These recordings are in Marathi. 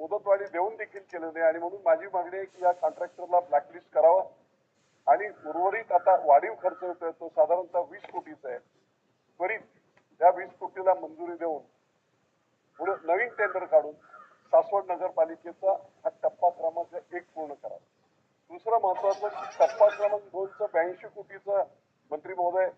मुदतवाढी देऊन देखील केलं नाही. आणि म्हणून माझी मागणी आहे की या कॉन्ट्रॅक्टरला ब्लॅकलिस्ट करावं. आणि उर्वरित आता वाढीव खर्च येतोय तो साधारणतः वीस कोटीचा आहे. त्वरित त्या वीस कोटीला मंजुरी देऊन पुढे नवीन टेंडर काढून सासवड नगरपालिकेचा हा टप्पा क्रमांक एक पूर्ण करा. दुसरं महत्वाचं की टप्पा क्रमांक दोनचं ब्याऐंशी कोटीचं मंत्री महोदय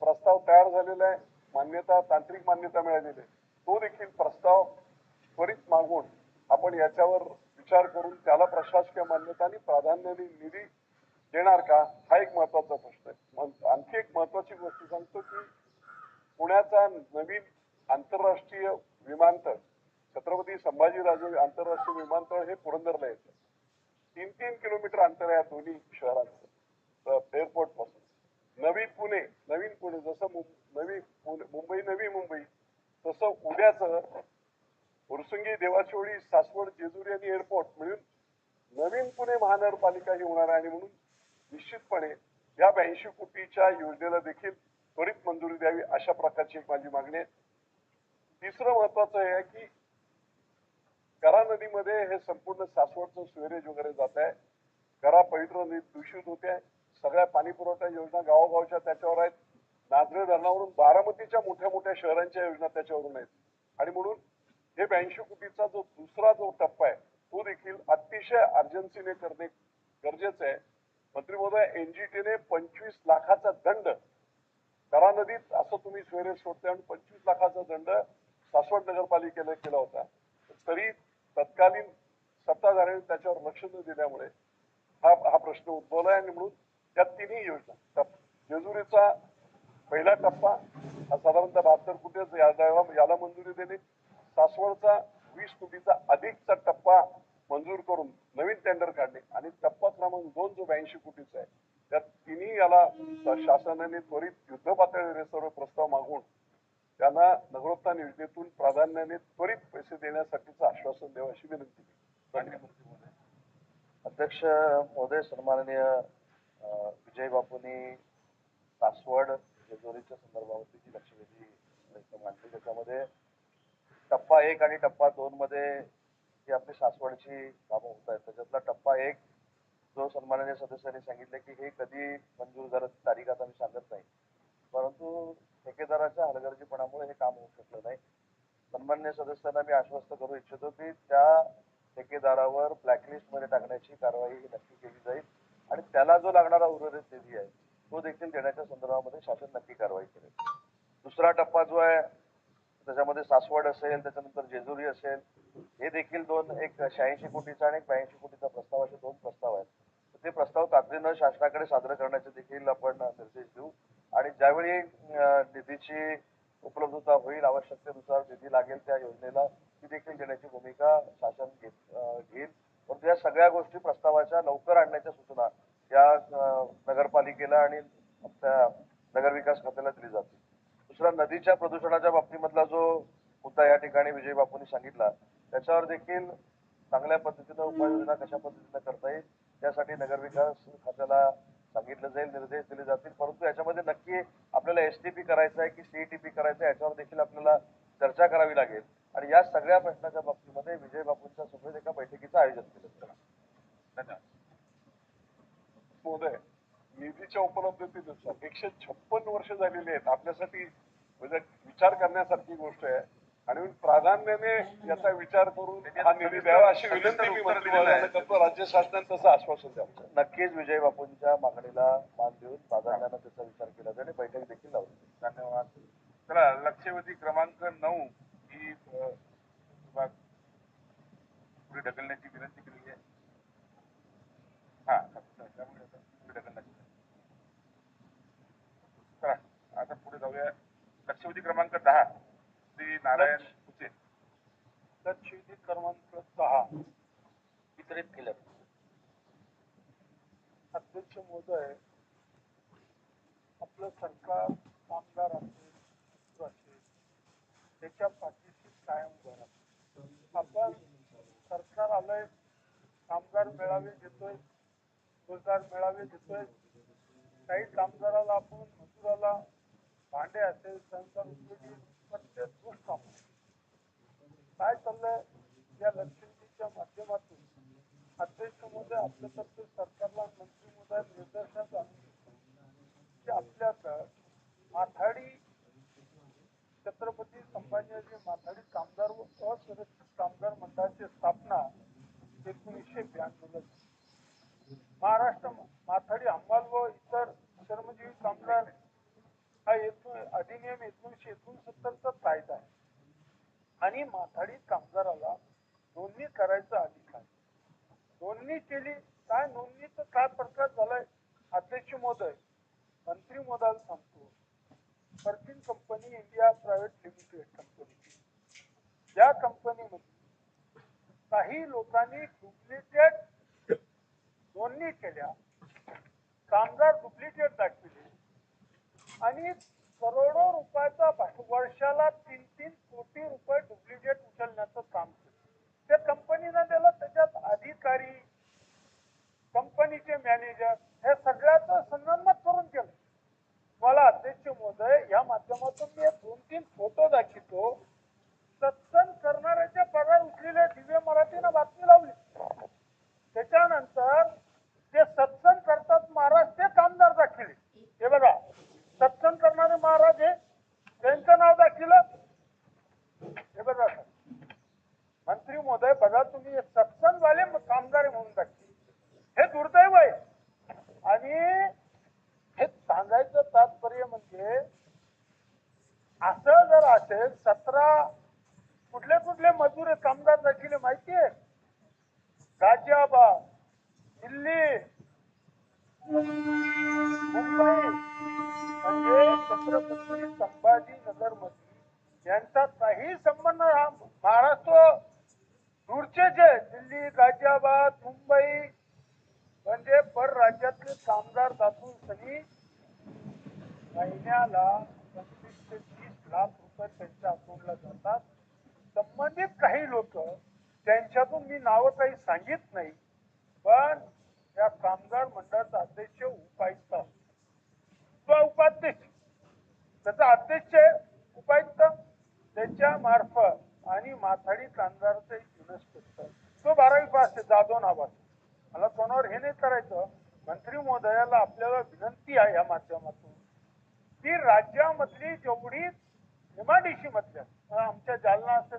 प्रस्ताव तयार झालेला आहे. मान्यता तांत्रिक मान्यता मिळालेली आहे. तो देखील प्रस्ताव त्वरित मागून आपण याच्यावर विचार करून त्याला प्रशासकीय मान्यता आणि प्राधान्याने निधी देणार का हा एक महत्त्वाचा प्रश्न आहे. मग आणखी एक महत्वाची गोष्ट सांगतो की पुण्याचा नवीन आंतरराष्ट्रीय विमानतळ छत्रपती संभाजीराजे आंतरराष्ट्रीय विमानतळ हे पुरंदरला येतं. तीन तीन किलोमीटर अंतर आहे या दोन्ही शहरांचं एअरपोर्टपासून. नवी पुणे नवीन पुणे जसं नवी पुणे मुंबई नवी मुंबई तसं उद्याचं उरसुंगी देवाचोळी सासवड जेजुरी आणि एअरपोर्ट मिळून नवीन पुणे महानगरपालिका ही होणार आहे आणि म्हणून निश्चितपणे या ब्याऐंशी कोटीच्या योजनेला देखील त्वरित मंजुरी द्यावी अशा प्रकारची एक माझी मागणी आहे. तिसरं महत्वाचं हे आहे की करा नदीमध्ये हे संपूर्ण सासवडचं स्वेरेज वगैरे जात आहे. करा पवित्र नदी दूषित होते आहे. सगळ्या पाणी पुरवठा योजना गावोगावच्या त्याच्यावर आहेत. नाझरे धरणावरून बारामतीच्या मोठ्या मोठ्या शहरांच्या योजना त्याच्यावरून आहेत. आणि म्हणून हे ब्याऐंशी कोटीचा जो दुसरा जो टप्पा आहे तो देखील अतिशय अर्जन्सीने करणे गरजेचं आहे. मंत्री महोदय एनजीटीने पंचवीस लाखाचा दंड करा नदीत असं तुम्ही स्वेरेज सोडते आणि पंचवीस लाखाचा दंड सासवड नगरपालिकेला केला होता. तरी तत्कालीन सत्ताधाऱ्यांनी त्याच्यावर लक्ष न दिल्यामुळे हा हा प्रश्न उद्भवला आणि म्हणून त्या तिन्ही योजना जेजुरीचा पहिला टप्पा हा साधारणतः बहात्तर कुठे याला मंजुरी देणे सासवडचा वीस कोटीचा अधिकचा टप्पा मंजूर करून नवीन टेंडर काढले आणि टप्पा क्रमांक दोन जो ब्याऐंशी कोटीचा आहे त्या तिन्ही याला शासनाने त्वरित युद्ध पातळीवर सर्व प्रस्ताव मागून त्यांना नगरोत्थान योजनेतून प्राधान्याने त्वरित पैसे देण्यासाठीचं आश्वासन द्यावं अशी विनंती केली. अध्यक्ष महोदय सन्माननीय अं, विजय बापूंनी सासवड जेजुरीच्या संदर्भावरती जी लक्षवेधी इथं मांडली त्याच्यामध्ये टप्पा एक आणि टप्पा दोन मध्ये जी आपली सासवडची कामं होत आहेत. त्याच्यातला टप्पा एक जो सन्माननीय सदस्यांनी सांगितलं की हे कधी मंजूर झालं तारीख आता मी सांगत नाही. परंतु ठेकेदाराच्या हलगर्जीपणामुळे हे काम होऊ शकलं नाही. सन्मान्य सदस्यांना मी आश्वस्त करू इच्छितो की त्या ठेकेदारावर ब्लॅकलिस्टमध्ये टाकण्याची कारवाई ही नक्की केली जाईल आणि त्याला जो लागणारा उर्वरित निधी आहे तो देखील देण्याच्या संदर्भामध्ये शासन नक्की कारवाई करेल. दुसरा टप्पा जो आहे त्याच्यामध्ये सासवड असेल त्याच्यानंतर जेजुरी असेल हे देखील दोन एक शहाऐंशी कोटीचा आणि एक ब्याऐंशी कोटीचा प्रस्ताव असे दोन प्रस्ताव आहेत. तर ते प्रस्ताव तातडीनं शासनाकडे सादर करण्याचे देखील आपण निर्देश देऊ. आणि ज्यावेळी निधीची उपलब्धता होईल आवश्यकतेनुसार निधी लागेल त्या योजनेला ती देखील देण्याची भूमिका शासन घेत घेईल. परंतु या सगळ्या गोष्टी प्रस्तावाच्या लवकर आणण्याच्या सूचना या नगरपालिकेला आणि नगरविकास खात्याला दिली जातील. दुसरा नदीच्या प्रदूषणाच्या बाबतीमधला जो मुद्दा या ठिकाणी विजय बापूंनी सांगितला त्याच्यावर देखील चांगल्या पद्धतीनं उपाययोजना कशा पद्धतीनं करता येईल त्यासाठी नगरविकास खात्याला सांगितलं जाईल निर्देश दिले जातील. परंतु याच्यामध्ये नक्की आपल्याला एस टी करायचं आहे की सीईटीपी करायचं आहे याच्यावर देखील आपल्याला चर्चा करावी लागेल. आणि या सगळ्या प्रश्नाच्या बाबतीमध्ये विजय बापूंच्या समोर एका बैठकीचं आयोजन केलं धन्यवाद. महोदय निधीच्या उपलब्धतेनुसार एकशे छप्पन वर्ष झालेली आहेत. आपल्यासाठी म्हणजे विचार करण्यासारखी गोष्ट आहे. आणि प्राधान्याने याचा विचार करून हा निधी द्यावा अशी विनंती मी करतो राज्य शासनाने तसं आश्वासन द्यावं. नक्कीच विजय बापूंच्या मागणीला मान देऊन प्राधान्यानं त्याचा विचार केला जाईल बैठक देखील लावली. धन्यवाद. चला लक्षवेधी क्रमांक नऊ. आलोय. कामगार मेळावे घेतोय. रोजगार मेळावे घेतोय. काही कामगाराला आपण मजुराला भांडे असेल संसार उपयोगी प्रत्येक गोष्ट काय चाललंय? या लक्ष्मीच्या माध्यमातून अध्यक्ष आपल्यातर्फे सरकारला मंत्री महोदय निदर्शनात की आपल्याकडं माथाडी छत्रपती संभाजीराजे माथाडी कामगार व असुरक्षित कामगार मंडळाची स्थापना एकोणीसशे ब्याण्णवला महाराष्ट्र माथाडी अंबाल व इतर श्रमजीवी कामगार हा एकूण अधिनियम एकोणीसशे एकोणसत्तरचा कायदा आहे. आणि माथाडी कामगाराला नोंदणी करायचा अधिकार नोंदणी केली काय नोंदणीचं काय प्रकार झालाय? अध्यक्ष महोदय मंत्री महोदयाला सांगतो. Perfin company India private limited company या कंपनीमध्ये काही लोकांनी डुप्लिकेट नोंदणी केल्या. कामगार डुप्लिकेट दाखविले. आणि करोडो रुपयाचा वर्षाला तीन तीन कोटी रुपये डुप्लिकेट उचलण्याचं काम केलं. त्या कंपनीनं त्याला त्याच्यात अधिकारी कंपनीचे मॅनेजर हे सगळ्याचं संगनमत करून केलं. मला अध्यक्ष महोदय या माध्यमातून मी एक दोन तीन फोटो दाखवतो. सत्संग करणाऱ्याच्या पगार उठलेल्या दिव्य मराठीनं बातमी लावली. त्याच्यानंतर जे सत्संग करतात महाराज ते कामदार दाखिले हे बघा सत्संग करणारे महाराज हे त्यांचं नाव दाखिलं हे बघा मंत्री महोदय बघा तुम्ही सत्संग झाले कामगार म्हणून दाखले हे दुर्दैव आहे. आणि हे सांगायचं तात्पर्य म्हणजे असं जर असेल सतरा कुठले कुठले मजूर कामगार दाखिले माहितीये गाजियाबाद दिल्ली मुंबई. म्हणजे छत्रपती संभाजीनगरमध्ये यांचा काही संबंध हा महाराष्ट्र दूरचे आहे दिल्ली गाजियाबाद मुंबई म्हणजे परराज्यातले कामगार दाखवून सनी महिन्याला पंचवीस ते तीस लाख रुपये त्यांच्या अकाउंटला जातात. संबंधित काही लोक त्यांच्यातून मी नावं काही सांगित नाही पण या कामगार मंडळाचा अध्यक्ष उपायुक्त असतो. तो उपाध्यक्ष. त्याचा अध्यक्ष उपायुक्त. त्याच्या मार्फत आणि माथाडी कामगारचा एक युनेस्को तो बारावी पास आहे जाधव नावाचा मला कोणावर हे नाही करायचं. मंत्री महोदयाला आपल्याला विनंती आहे या माध्यमातून. की राज्यामधली जेवढी एमआयडीसी मधल्या आमच्या जालना असेल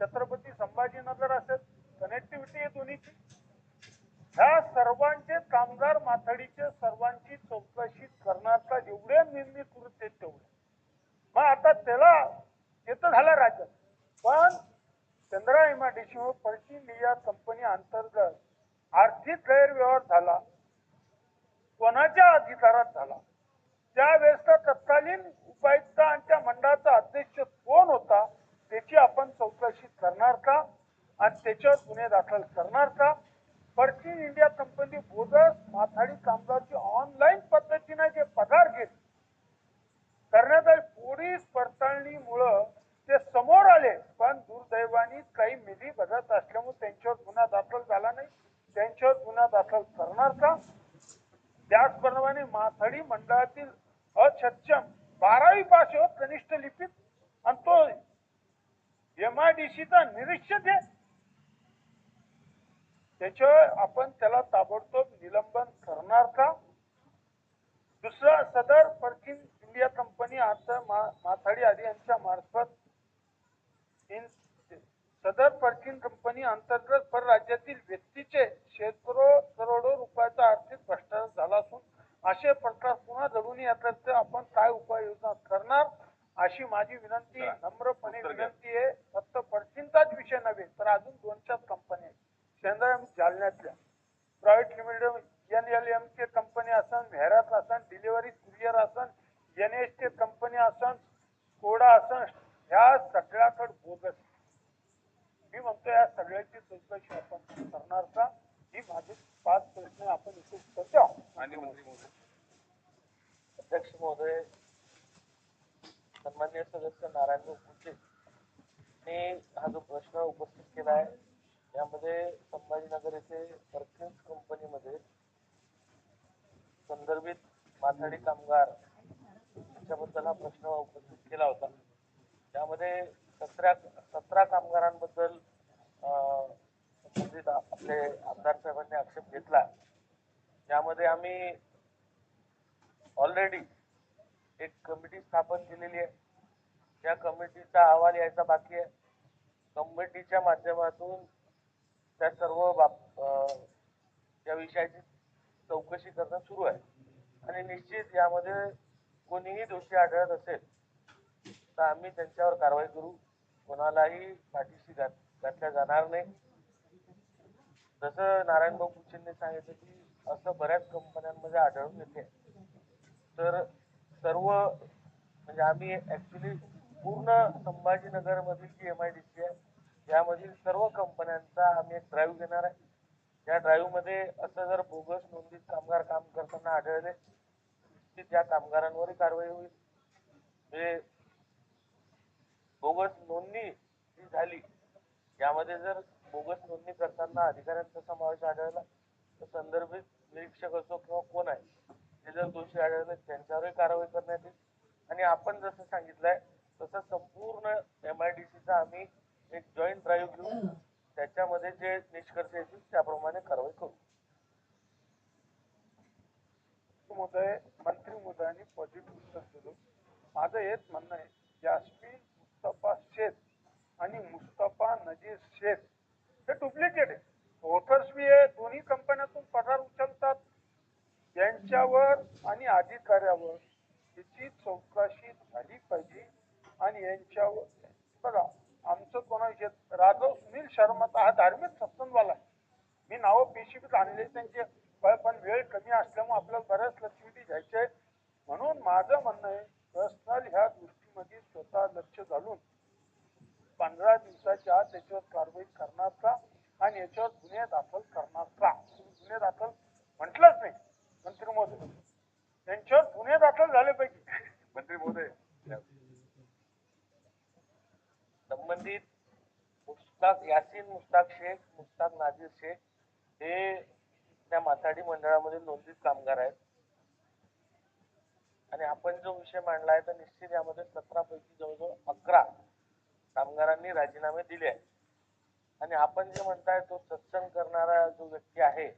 छत्रपती संभाजीनगर असेल कनेक्टिव्हिटी आहे दोन्हीची. ह्या सर्वांचे कामगार माथडीचे सर्वांची चौकशी करण्याचा जेवढे निर्णयकृत आहेत तेवढे. मग आता त्याला हे तर झालं राज्यात. पण चंद्रा एमआयडीसी व परची निया कंपनी अंतर्गत आर्थिक गैरव्यवहार झाला. कोणाच्या अधिकारात झाला? त्यावेळेस तत्कालीन उपायुक्त आणि त्या मंडळाचा अध्यक्ष कोण होता त्याची आपण चौकशी करणार का? आणि त्याच्यावर गुन्हे दाखल करणार का पर्किन इंडिया कंपनी बोगस माथाडी कामगारची ऑनलाईन पद्धतीने जे पगार घेत करण्यात आली पोलीस पडताळणीमुळं ते समोर आले पण दुर्दैवाने काही मिली बघत असल्यामुळे त्यांच्यावर गुन्हा दाखल झाला नाही त्यांच्यावर गुन्हा दाखल करणार का त्याचप्रमाणे माथाडी मंडळातील अछच्चम बारावी पास हो कनिष्ठ लिपिक आणि तो एमआयडीसीचा निरीक्षक आहे त्याच्यावर आपण त्याला ताबडतोब निलंबन करणार का दुसरं सदर पर्किन इंडिया कंपनी आता माथाडी आदी यांच्या मार्फत इन सदर पर्किन कंपनी अंतर्गत परराज्यातील व्यक्तीचे शेकडो करोडो रुपयाचा आर्थिक भ्रष्टाचार झाला असून असे प्रकार पुन्हा घडून येतात आपण काय उपाययोजना करणार अशी माझी विनंती. नम्रपणे. विनंती आहे फक्त पर्किनचाच विषय नव्हे तर अजून दोन चार कंपन्या आहेत शेंद्रा जालन्यातल्या private limited N L M चे कंपनी असन व्हेरात असन डिलिव्हरी कुरिअर असन एन एस चे कंपनी असन कोडा असन ह्या सगळ्याकडे बोगस मी म्हणतो या सगळ्याची चौकशी आपण करणार का? ही माझे पाच प्रश्न आपण इथे उत्तर द्या. आणि अध्यक्ष महोदय सन्मान्य सदस्य नारायण कुंटे ने हा जो प्रश्न उपस्थित केला आहे यामध्ये संभाजीनगर येथे परकिन्स कंपनीमध्ये संदर्भित माथाडी कामगार याच्याबद्दल हा प्रश्न उपस्थित केला होता. त्यामध्ये सतरा सतरा कामगारांबद्दल अं, संबंधित आपले आमदार साहेबांनी आक्षेप घेतला. त्यामध्ये आम्ही ऑलरेडी एक कमिटी स्थापन केलेली आहे. त्या कमिटीचा अहवाल यायचा बाकी आहे. कमिटीच्या माध्यमातून त्या सर्व बाब अं, त्या विषयाची चौकशी करणं सुरू आहे. आणि निश्चित यामध्ये कोणीही दोषी आढळत असेल तर आम्ही त्यांच्यावर कारवाई करू. कोणालाही पाठीशी घात घातल्या जाणार नाही. जसं नारायण भाऊ कुचेंनी सांगितलं की असं बऱ्याच कंपन्यांमध्ये आढळून येते. तर सर्व म्हणजे आम्ही ऍक्च्युली पूर्ण संभाजीनगर मधील G M I D C आहे यामधील सर्व कंपन्यांचा आम्ही एक ड्राईव्ह घेणार आहे. या ड्राईव्हमध्ये असं जर बोगस नोंदीत कामगार काम करताना आढळले की त्या कामगारांवरही कारवाई होईल. म्हणजे बोगस नोंदणी जी झाली यामध्ये जर बोगस नोंदणी करताना अधिकाऱ्यांचा समावेश आढळला तर संदर्भित निरीक्षक असो किंवा कोण आहे ते जर दोषी आढळले त्यांच्यावरही कारवाई करण्यात येईल. आणि आपण जसं सांगितलंय तसं संपूर्ण एम आय डी सीचा आम्ही एक जॉईंट ड्राईव्ह घेऊन त्याच्यामध्ये जे निष्कर्ष येतील त्याप्रमाणे कारवाई करू. महोदय मंत्री महोदयांनी पॉझिटिव्ह उत्तर दिलं. माझं हेच म्हणणं आहे जास्मिन मुस्तफा शेख आणि मुस्तफा नजीर शेख हे डुप्लिकेट आहे वोटर्स बी आहे दोन्ही कंपन्यातून पगार उचलतात. यांच्यावर आणि अधिकाऱ्यावर याची चौकशी झाली पाहिजे. आणि यांच्यावर बघा आमचं कोणाविषयी राघव सुनील शर्मा तर हा धार्मिक सत्संगवाला आहे. मी नावं पेशीबीत आणले त्यांचे पण पण वेळ कमी असल्यामुळे आपल्याला बऱ्याच लक्षवेधी घ्यायचे म्हणून माझं म्हणणं आहे पर्सनल ह्या गोष्टीमध्ये स्वतः लक्ष घालून पंधरा दिवसाच्या आत त्याच्यावर कारवाई करणार का? आणि याच्यावर गुन्हे दाखल करणार का? तुम्ही गुन्हे दाखल म्हटलंच नाही मंत्री महोदय. त्यांच्यावर गुन्हे दाखल झाले पाहिजे. मंत्री महोदय संबंधित मुश्ताक यासीन मुस्ताक शेख मुस्ताक नाझीर शेख हे त्या माथाडी मंडळामध्ये नोंदीत कामगार आहेत. आणि आपण जो विषय मांडला आहे तर निश्चित यामध्ये सतरा पैकी जवळजवळ अकरा कामगारांनी राजीनामे दिले आहेत. आणि आपण जे म्हणताय तो सत्संग करणारा जो व्यक्ती आहे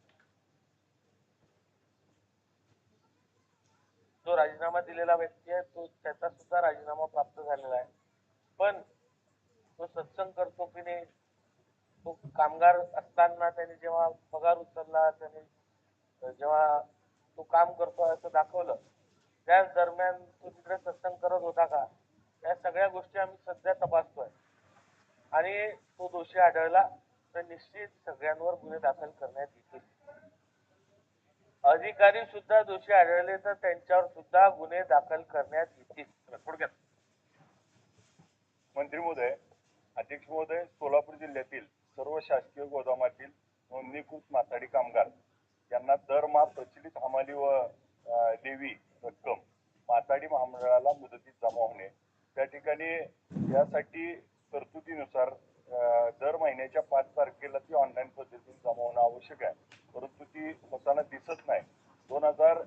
जो राजीनामा दिलेला व्यक्ती आहे तो त्याचा सुद्धा राजीनामा प्राप्त झालेला आहे. पण तो सत्संग करतो की नाही? तो कामगार असताना त्याने जेव्हा पगार उचलला त्याने जेव्हा तो काम करतो असं दाखवलं त्याच दरम्यान तो तिकडे सत्संग करत होता का? या सगळ्या गोष्टी आम्ही सध्या तपासतोय. आणि तो दोषी आढळला तर निश्चित सगळ्यांवर गुन्हे दाखल करण्यात येतील. अधिकारी सुद्धा दोषी आढळले तर त्यांच्यावर सुद्धा गुन्हे दाखल करण्यात येतील. थोडक्यात मंत्री महोदय अध्यक्ष महोदय सोलापूर जिल्ह्यातील सर्व शासकीय गोदामातील नोंदणीकृत माथाडी कामगार. यांना दरमहा प्रचलित हमाली व देवी रक्कम माथाडी महामंडळाला मुदतीत जमा होणे. त्या ठिकाणी यासाठी तरतुदीनुसार दर महिन्याच्या पाच तारखेला ती ऑनलाईन पद्धतीने जमा होणं आवश्यक आहे. परंतु ती होताना दिसत नाही. दोन हजार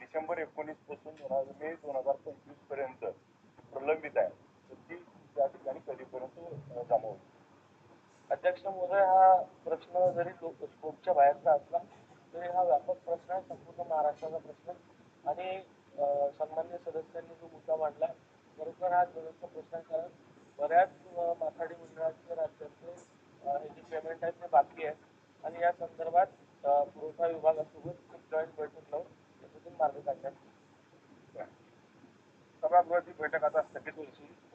डिसेंबर एकोणीसपासून दोन हजार मे दोन हजार पंचवीसपर्यंत प्रलंबित आहे. कधीपर्यंत अध्यक्ष महोदय हा प्रश्न जरी स्कोपच्या बाहेरचा असला तरी हा व्यापक प्रश्न आहे संपूर्ण महाराष्ट्राचा प्रश्न आणि संबंधित सन्मान्य सदस्यांनी जो मुद्दा मांडला खरोखर हा ज्वलंत प्रश्न आहे कारण बऱ्याच माथाडी मंडळाचे राज्याचे हे जे पेमेंट आहे ते बाकी आहे आणि या संदर्भात पुरवठा विभागासोबत एक जॉईंट बैठक लावून त्याच्यातून मार्ग काढण्यात सभागृहाची बैठक आता स्थगित होईल.